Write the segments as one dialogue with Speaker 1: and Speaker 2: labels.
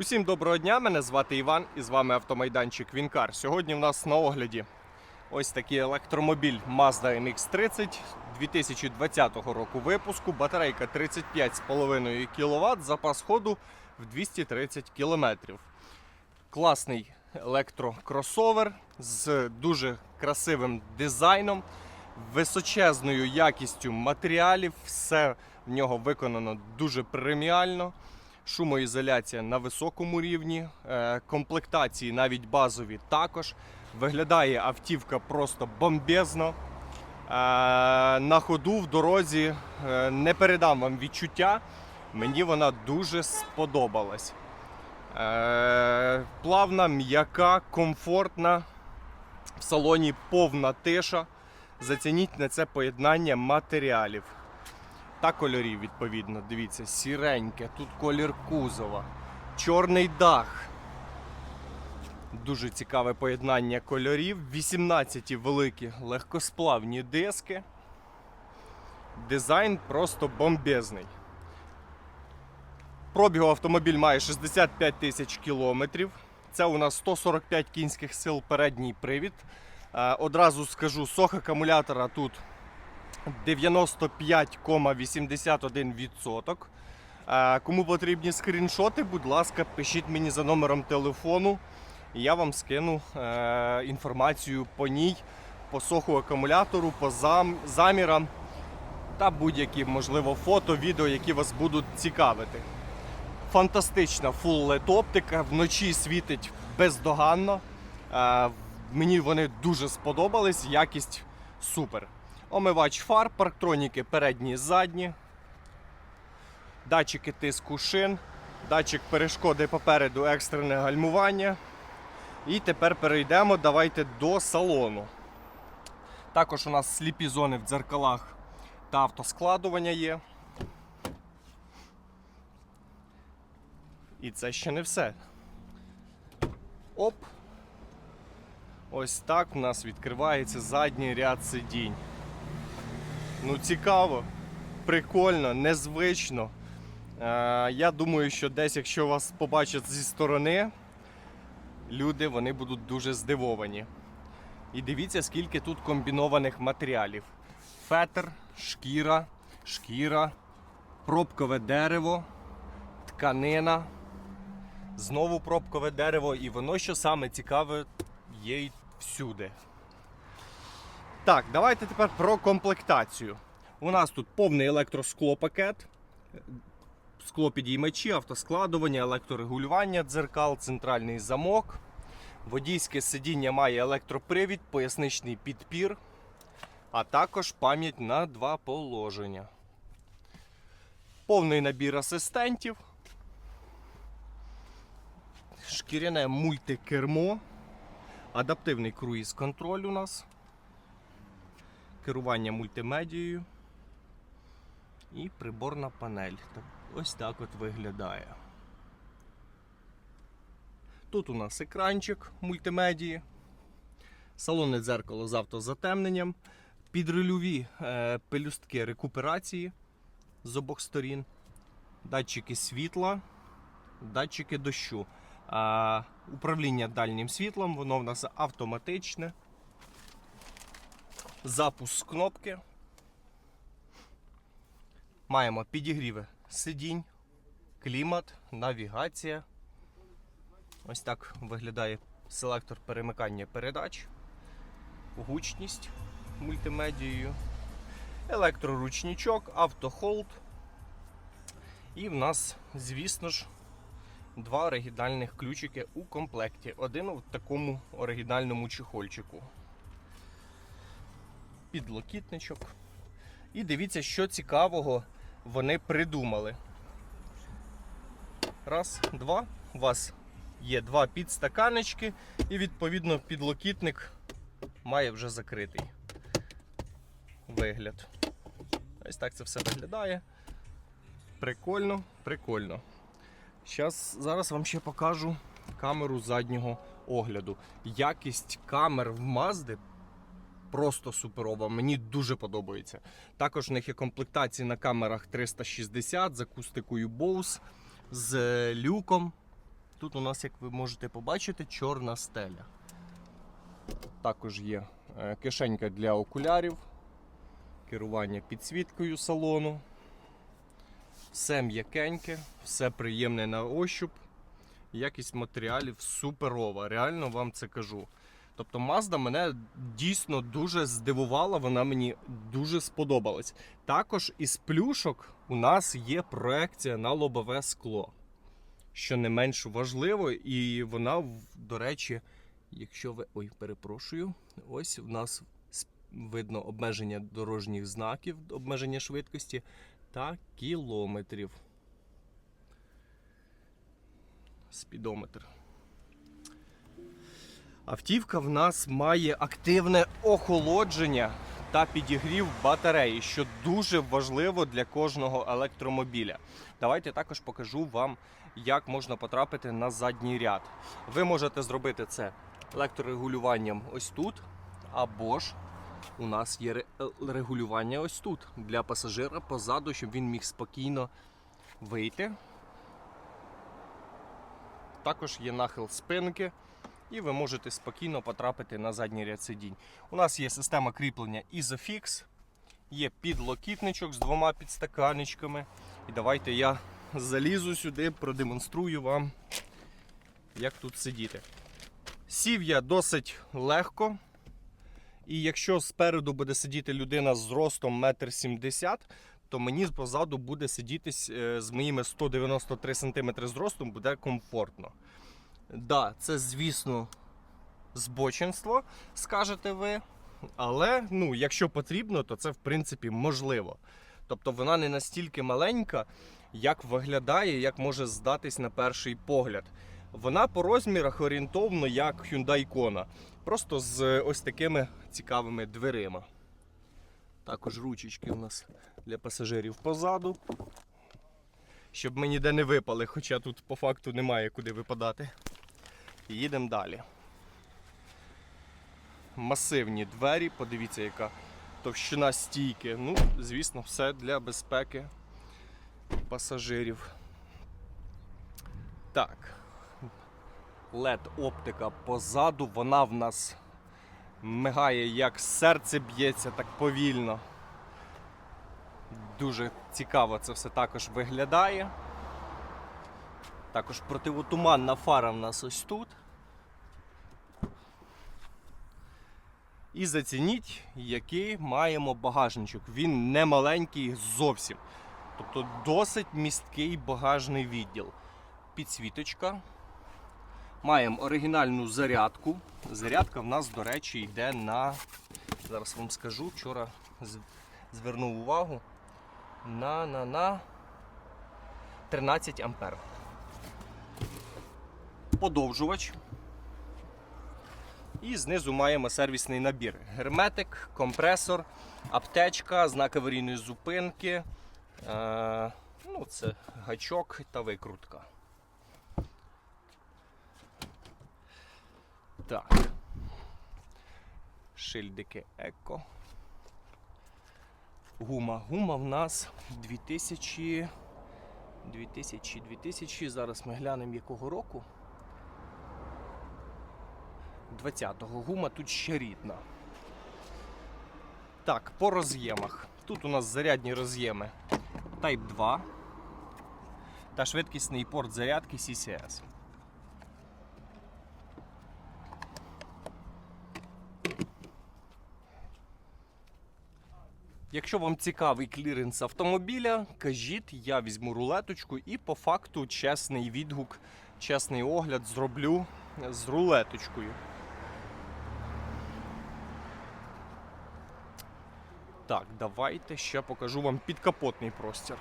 Speaker 1: Усім доброго дня! Мене звати Іван і з вами автомайданчик Вінкар. Сьогодні в нас на огляді ось такий електромобіль Mazda MX-30 2020 року випуску. Батарейка 35,5 кВт, запас ходу в 230 км. Класний електрокросовер з дуже красивим дизайном, височезною якістю матеріалів. Все в нього виконано дуже преміально шумоізоляція на високому рівні, е, комплектації навіть базові також. Виглядає автівка просто бомбезно. Е, На ходу в дорозі е, не передам вам відчуття. Мені вона дуже сподобалась. Плавна, м'яка, комфортна. В салоні повна тиша. Зацініть на це поєднання матеріалів та кольорів, відповідно. Дивіться, сіреньке, тут колір кузова, чорний дах. Дуже цікаве поєднання кольорів. 18 великі легкосплавні диски. Дизайн просто бомбезний. Пробігу автомобіль має 65 тисяч кілометрів. Це у нас 145 кінських сил передній привід. Е, Одразу скажу, сох акумулятора тут 95,81%. Е, Кому потрібні скріншоти, будь ласка, пишіть мені за номером телефону. І я вам скину е, інформацію по ній, по соху акумулятору, по зам, замірам та будь-які, можливо, фото, відео, які вас будуть цікавити. Фантастична LED оптика, вночі світить бездоганно. Е, Мені вони дуже сподобались, якість супер. Омивач фар, парктроніки передні і задні, датчики тиску шин, датчик перешкоди попереду, екстрене гальмування. І тепер перейдемо давайте до салону. Також у нас сліпі зони в дзеркалах та автоскладування є. І це ще не все. Оп! Ось так у нас відкривається задній ряд сидінь. Ну, цікаво, прикольно, незвично. Е, я думаю, що десь, якщо вас побачать зі сторони, люди вони будуть дуже здивовані. І дивіться, скільки тут комбінованих матеріалів: фетр, шкіра, шкіра, пробкове дерево, тканина, знову пробкове дерево, і воно, що саме цікаве, є й всюди. Так, давайте тепер про комплектацію. У нас тут повний електросклопакет, склопідіймачі, автоскладування, електрорегулювання дзеркал, центральний замок. Водійське сидіння має електропривід, поясничний підпір, а також пам'ять на два положення. Повний набір асистентів. Шкіряне мультикермо. Адаптивний круїз контроль у нас керування мультимедією. І приборна панель. Ось так от виглядає. Тут у нас екранчик мультимедії, салонне дзеркало з автозатемненням, підрильові е, пелюстки рекуперації з обох сторін, датчики світла, датчики дощу. Управління дальнім світлом, воно в нас автоматичне запуск кнопки. Маємо підігріви сидінь, клімат, навігація. Ось так виглядає селектор перемикання передач, гучність мультимедією, електроручничок, автохолд. І в нас, звісно ж, два оригінальних ключики у комплекті. Один в такому оригінальному чехольчику підлокітничок. І дивіться, що цікавого вони придумали. Раз, два. У вас є два підстаканечки, і відповідно підлокітник має вже закритий вигляд. Ось так це все виглядає. Прикольно, прикольно. Щас, зараз вам ще покажу камеру заднього огляду. Якість камер в Mazda просто суперова. Мені дуже подобається. Також в них є комплектації на камерах 360 з акустикою Bose, з люком Тут у нас, як ви можете побачити, чорна стеля. Також є е, кишенька для окулярів, керування підсвіткою салону. Все м'якеньке, все приємне на ощуп. Якість матеріалів суперова. Реально вам це кажу. Тобто Mazda мене дійсно дуже здивувала, вона мені дуже сподобалась. Також із плюшок у нас є проекція на лобове скло, що не менш важливо, і вона, до речі, якщо ви. Ой, перепрошую, ось в нас видно обмеження дорожніх знаків, обмеження швидкості та кілометрів. Спідометр. Автівка в нас має активне охолодження та підігрів батареї, що дуже важливо для кожного електромобіля. Давайте також покажу вам, як можна потрапити на задній ряд. Ви можете зробити це електрорегулюванням ось тут, або ж у нас є регулювання ось тут для пасажира позаду, щоб він міг спокійно вийти. Також є нахил спинки, і ви можете спокійно потрапити на задній ряд сидінь. У нас є система кріплення Isofix, є підлокітничок з двома підстаканечками. І давайте я залізу сюди, продемонструю вам, як тут сидіти. Сів я досить легко. І якщо спереду буде сидіти людина з зростом 1,70 м, то мені позаду буде сидітись е, з моїми 193 см зростом буде комфортно. Да, це, звісно, збочинство, скажете ви. Але ну, якщо потрібно, то це в принципі можливо. Тобто вона не настільки маленька, як виглядає, як може здатись на перший погляд. Вона по розмірах орієнтовно як Hyundai Kona, просто з ось такими цікавими дверима. Також ручечки у нас для пасажирів позаду. Щоб ми ніде не випали, хоча тут по факту немає куди випадати. Їдемо далі. Масивні двері, подивіться, яка товщина стійки. Ну, звісно, все для безпеки пасажирів. Так. LED оптика позаду, вона в нас мигає, як серце б'ється так повільно. Дуже цікаво це все також виглядає. Також противотуманна фара в нас ось тут. І зацініть, який маємо багажничок. Він не маленький зовсім. Тобто досить місткий багажний відділ. Підсвіточка. Маємо оригінальну зарядку. Зарядка в нас, до речі, йде на. Зараз вам скажу, вчора звернув увагу на, на, на 13 ампер. Подовжувач. І знизу маємо сервісний набір. Герметик, компресор, аптечка, знак аварійної зупинки. Е, ну, це гачок та викрутка. Так. Шильдики Еко. Гума. Гума в нас 2000. 2000, 2000. Зараз ми глянемо якого року. 20-го гума тут ще рідна. Так, по роз'ємах. Тут у нас зарядні роз'єми Type 2 та швидкісний порт зарядки CCS. Якщо вам цікавий кліренс автомобіля, кажіть, я візьму рулеточку і по факту чесний відгук, чесний огляд зроблю з рулеточкою. Так, давайте ще покажу вам підкапотний простір.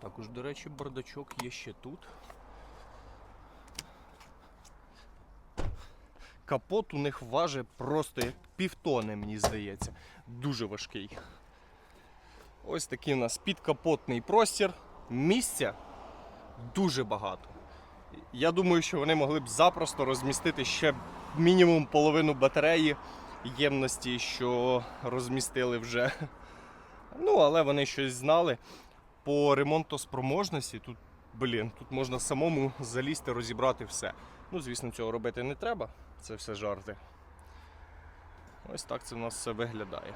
Speaker 1: Також, до речі, бардачок є ще тут. Капот у них важить просто як півтони, мені здається. Дуже важкий. Ось такий у нас підкапотний простір. Місця дуже багато. Я думаю, що вони могли б запросто розмістити ще мінімум половину батареї ємності, що розмістили вже Ну, але вони щось знали. По ремонтоспроможності тут, блін, тут можна самому залізти, розібрати все. Ну, звісно, цього робити не треба. Це все жарти. Ось так це в нас все виглядає.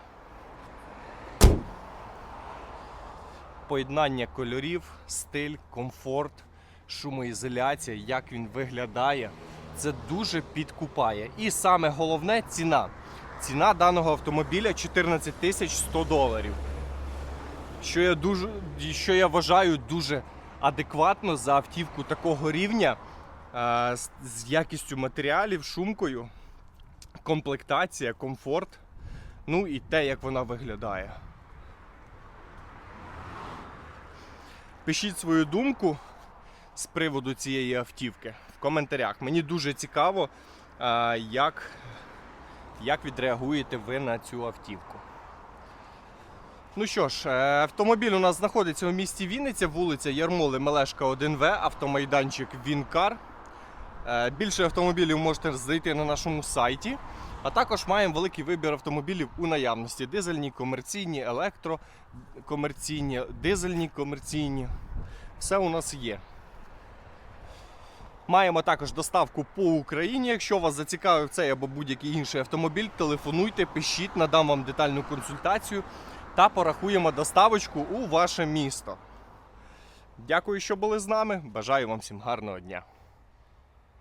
Speaker 1: Поєднання кольорів, стиль, комфорт, шумоізоляція, як він виглядає. Це дуже підкупає. І саме головне ціна. Ціна даного автомобіля 14 тисяч 100 доларів. Що я дуже, що я вважаю дуже адекватно за автівку такого рівня е, з, якістю матеріалів, шумкою, комплектація, комфорт. Ну і те, як вона виглядає. Пишіть свою думку з приводу цієї автівки в коментарях. Мені дуже цікаво, е, як, як відреагуєте ви на цю автівку. Ну що ж, е, автомобіль у нас знаходиться у місті Вінниця, вулиця Ярмоли Мелешка 1В, автомайданчик Вінкар. Е, Більше автомобілів можете знайти на нашому сайті. А також маємо великий вибір автомобілів у наявності: дизельні, комерційні, електро, комерційні, дизельні, комерційні. Все у нас є. Маємо також доставку по Україні. Якщо вас зацікавив цей або будь-який інший автомобіль, телефонуйте, пишіть, надам вам детальну консультацію та порахуємо доставочку у ваше місто. Дякую, що були з нами. Бажаю вам всім гарного дня.